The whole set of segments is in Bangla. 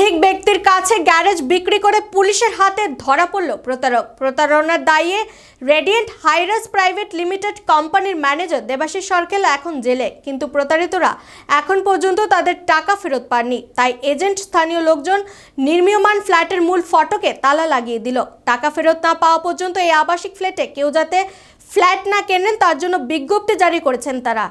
একাধিক ব্যক্তির কাছে গ্যারেজ বিক্রি করে পুলিশের হাতে ধরা পড়ল প্রতারক। প্রতারণার দায়ে রেডিয়েন্ট হাইরাস প্রাইভেট লিমিটেড কোম্পানির ম্যানেজার দেবাশিস সরকেল এখন জেলে, কিন্তু প্রতারিতরা এখন পর্যন্ত তাদের টাকা ফেরত পাননি। তাই এজেন্ট স্থানীয় লোকজন নির্মীয়মান ফ্ল্যাটের মূল ফটকে তালা লাগিয়ে দিল। টাকা ফেরত না পাওয়া পর্যন্ত এই আবাসিক ফ্ল্যাটে কেউ যাতে ফ্ল্যাট না কেনেন, তার জন্য বিজ্ঞপ্তি জারি করেছেন তারা।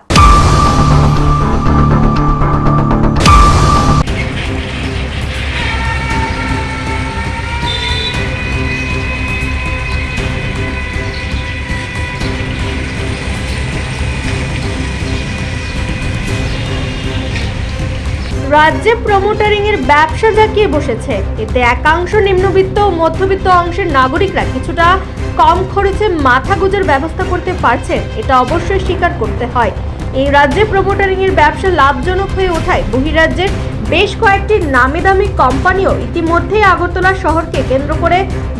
রাজ্যে প্রমোটারিং এর ব্যবসা জাকিয়ে বসেছে। এতে একাংশ নিম্নবিত্ত ও মধ্যবিত্ত অংশের নাগরিকরা কিছুটা কম খরচে মাথা গুজের ব্যবস্থা করতে পারছেন, এটা অবশ্যই স্বীকার করতে হয়। এই রাজ্যে প্রমোটারিং এর ব্যবসা লাভজনক হয়ে ওঠায় বহিরাজ্যের বেশ কয়েকটি নামি দামি কোম্পানিও ইতিমধ্যেই আগরতলা শহরকে কেন্দ্র করে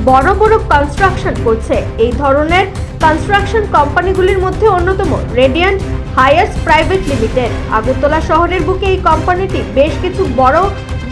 বড় বড় কনস্ট্রাকশন করছে। এই ধরনের কনস্ট্রাকশন কোম্পানিগুলির মধ্যে অন্যতম Radiant Highrise private limited. Agartala শহরের বুকে এই কোম্পানিটি বেশ কিছু বড়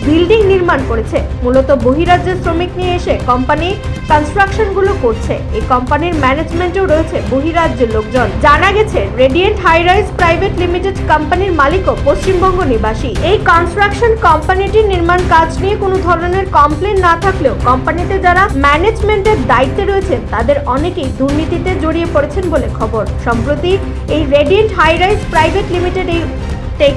বিল্ডিং নির্মাণ করেছে। মূলত বহিরাজ্যের শ্রমিক নিয়ে এসে কোম্পানি কনস্ট্রাকশনগুলো করছে। এই কোম্পানির ম্যানেজমেন্টেও রয়েছে বহিরাজ্যের লোকজন। জানা গেছে রেডিয়েন্ট হাইরাইজ প্রাইভেট লিমিটেড কোম্পানির মালিকও পশ্চিমবঙ্গ নিবাসী। এই কনস্ট্রাকশন কোম্পানিটির নির্মাণ কাজ নিয়ে কোনো ধরনের কমপ্লেন না থাকলেও কোম্পানিতে যারা ম্যানেজমেন্টের দায়িত্বে রয়েছেন তাদের অনেকেই দুর্নীতিতে জড়িয়ে পড়েছেন বলে খবর। সম্প্রতি এই রেডিয়েন্ট হাইরাইজ প্রাইভেট লিমিটেড এই টেক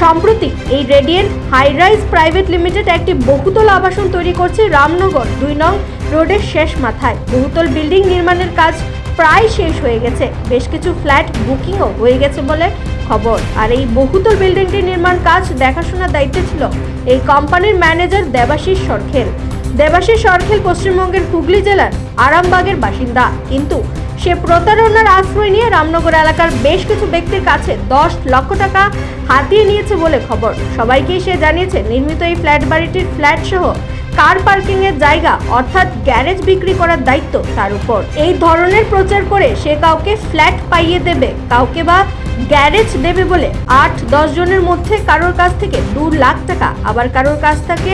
সম্প্রতি এই রেডিয়েন্ট হাইরাইজ প্রাইভেট লিমিটেড একটি বহুতল আবাসন তৈরি করছে রামনগর। দুই নং রোডের শেষ মাথায়। বহুতল বিল্ডিং নির্মাণের কাজ প্রায় শেষ হয়ে গেছে। বেশ কিছু ফ্ল্যাট বুকিংও হয়ে গেছে বলে খবর। আর এই বহুতল বিল্ডিংটির নির্মাণ কাজ দেখাশোনার দায়িত্বে ছিল এই কোম্পানির ম্যানেজার দেবাশিস সরখেল। দেবাশিস সরখেল পশ্চিমবঙ্গের হুগলি জেলার আরামবাগের বাসিন্দা। কিন্তু সে প্রতারণার আশ্রয় নিয়ে রামনগর এলাকার বেশ কিছু ব্যক্তির কাছে দশ লক্ষ টাকা হাতিয়ে নিয়েছে বলে খবর। সবাইকেই সে জানিয়েছে, নির্মিত এই ফ্ল্যাট বাড়িটির ফ্ল্যাট সহ কার পার্কিং এর জায়গা অর্থাৎ গ্যারেজ বিক্রি করার দায়িত্ব তার উপর। এই ধরনের প্রচার করে সে কাউকে ফ্ল্যাট পাইয়ে দেবে, কাউকে বা গ্যারেজ দেবে বলে আট দশ জনের মধ্যে কারোর কাছ থেকে দু লাখ টাকা, আবার কারোর কাছ থেকে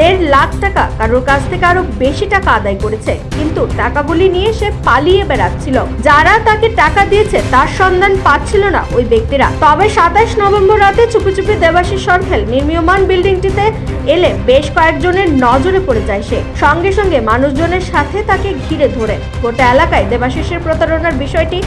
দেড় লাখ টাকা কারোর কাছ থেকে আরও বেশি টাকা আদায় করেছে। কিন্তু টাকাগুলি নিয়ে সে পালিয়ে বেড়াচ্ছিল। যারা তাকে টাকা দিয়েছে, তার সন্ধান পাচ্ছিল না ওই ব্যক্তিরা। তবে সাতাশ নভেম্বর রাতে চুপি চুপি দেবাশিস সরখেল নির্মীয়মান বিল্ডিংটিতে এলে বেশ কয়েকজনের নজরে পড়ে যায় সে। সঙ্গে সঙ্গে মানুষজনের সাথে তাকে ঘিরে ধরে। গোটা এলাকায় দেবাশিসের প্রতারণার বিষয়টি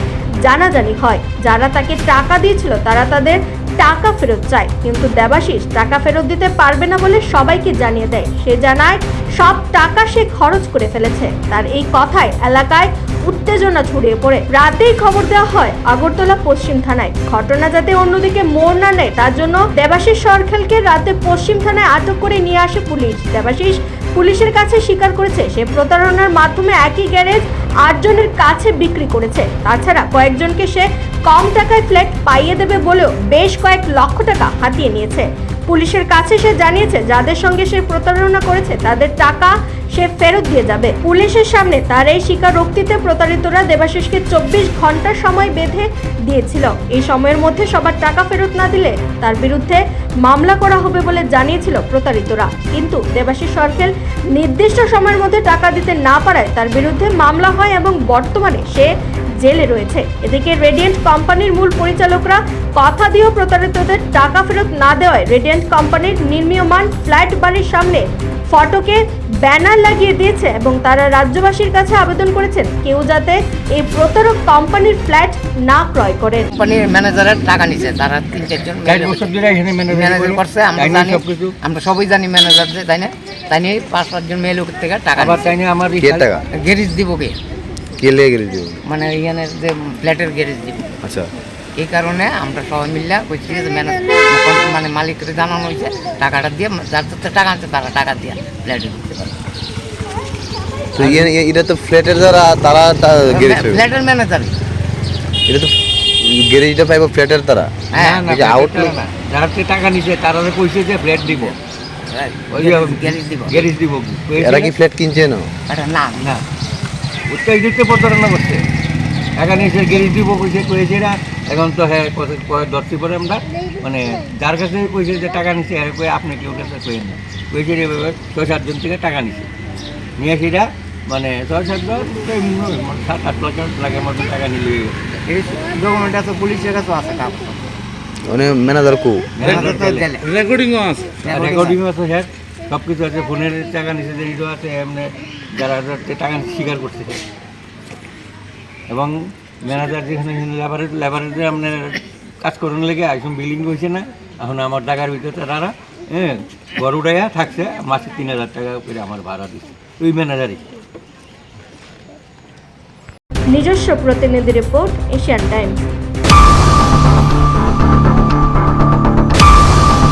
জানাজানি হয়। যারা তাকে টাকা দিয়েছিল, তারা তাদের টাকা ফেরত চায়, কিন্তু দেবাশিস টাকা ফেরত দিতে পারবে না বলে সবাইকে জানিয়ে দেয়। সে জানায়, সব টাকা সে খরচ করে ফেলেছে। তার এই কথায় এলাকায় উত্তেজনা ছড়িয়ে পড়ে। রাতেই খবর দেওয়া হয়, আগরতলা পশ্চিম থানায়। ঘটনা যাতে অন্যদিকে মোড় না নেয়, তার জন্য দেবাশিস সরখেলকে রাতে পশ্চিম থানায় আটক করে নিয়ে আসে পুলিশ। দেবাশিস পুলিশের কাছে স্বীকার করেছে, সে প্রতারণার মাধ্যমে একই গ্যারেজ আটজনের কাছে বিক্রি করেছে। তাছাড়া কয়েকজনকে সে কম টাকায় ফ্ল্যাট পাইয়ে দেবে বলেও বেশ কয়েক লক্ষ টাকা হাতিয়ে নিয়েছে। পুলিশের কাছে সে জানিয়েছে, যাদের সঙ্গে সে প্রতারণা করেছে, তাদের টাকা সে ফেরত দিয়ে যাবে। পুলিশের সামনে তার এই স্বীকারোক্তিতে প্রতারিতরা দেবাশিসকে চব্বিশ ঘণ্টা সময় বেঁধে দিয়েছিল। এই সময়ের মধ্যে সবার টাকা ফেরত না দিলে তার বিরুদ্ধে মামলা করা হবে বলে জানিয়েছিল প্রতারিতরা। কিন্তু দেবাশিস সরকেল নির্দিষ্ট সময়ের মধ্যে টাকা দিতে না পারায় তার বিরুদ্ধে মামলা হয় এবং বর্তমানে সে জেলে রয়েছে। এদিকে রেডিয়েন্ট কোম্পানির মূল পরিচালকরা কথা দিয়েও প্রতারিতদের টাকা ফেরত না দেওয়ায় রেডিয়েন্ট কোম্পানির নির্মীয়মান ফ্ল্যাট বাড়ির সামনে ফটোকে ব্যানার লাগিয়ে দিয়েছে এবং তারা রাজ্যবাসীর কাছে আবেদন করেছেন কেউ যাতে এই প্রতারক কোম্পানির ফ্ল্যাট না ক্রয় করে। কোম্পানির ম্যানেজারের টাকা নিছে তারা তিন চারজন চার বছর ধরে এখানে ম্যানেজার করছে আমরা জানি সবকিছু। আমরা সবাই জানি ম্যানেজার যে তাই না? তাই নিয়ে পাঁচ পাঁচজন মেয়ে লোকের থেকে টাকা আমার কে টাকা? গ্যারেজ দিব কে? কে লেগে গেলে দিব মানে এখানে যে ফ্ল্যাটের গ্যারেজ দিব। আচ্ছা। এই কারণে আমরা সবাই মিললে কইছি যে ম্যানেজার মানে মালিককে জানানো হয়েছে টাকাটা দিয়ে যার যার টাকা আছে তারা টাকা দিয়ে ফ্ল্যাটে ঢুকতে পারে। তো ইয়ে- ইয়ে- এটা তো ফ্ল্যাটের যারা তারা গ্যারেজ ফ্ল্যাটের ম্যানেজার। এটা তো গ্যারেজটা পাইবো ফ্ল্যাটের তারা? হ্যাঁ যারা থেকে টাকা নিছে তারা তো কইছে যে ফ্ল্যাট দিব। ওই গ্যারেজ দিব। গ্যারেজ দিব। এরা কি ফ্ল্যাট কিনছে না? না না। উত্তর দিতে প্রতারণা করছে। এখানে এসে গ্যারেজ দিব কইছে কইছে এরা এখন তো হ্যাঁ কয় ধরছি পরে আমরা মানে যার কাছে কইছে যে টাকা নিছে আর কই আপনি কেউ কাছে কইেন না। কইছে রে বাবা ছয় সাতজন থেকে টাকা নিছে। নিয়ে সেটা মানে ছয় সাতজন মনে সাত আট লক্ষ লাখের মতো টাকা নিলে। এই ডকুমেন্ট আছে পুলিশের কাছে আছে মানে ম্যানেজার কো? রেকর্ডিংও আছে। রেকর্ডিং আছে হ্যাঁ। সব কিছু আছে ফোনের টাকা নিছে যে ইটো আছে এমনি। যারা টাকা স্বীকার করছে। এবং ম্যানেজার যেখানে লেবারের যে আপনার কাজ করার লেগে এখন বিল্ডিং হয়েছে না। এখন আমার টাকার ভিতরে তারা হ্যাঁ ঘর উঠাইয়া থাকছে, মাসে তিন হাজার টাকা করে আমার ভাড়া দিচ্ছে ওই ম্যানেজারই নিজস্ব প্রতিনিধি রিপোর্ট এশিয়ান টাইমস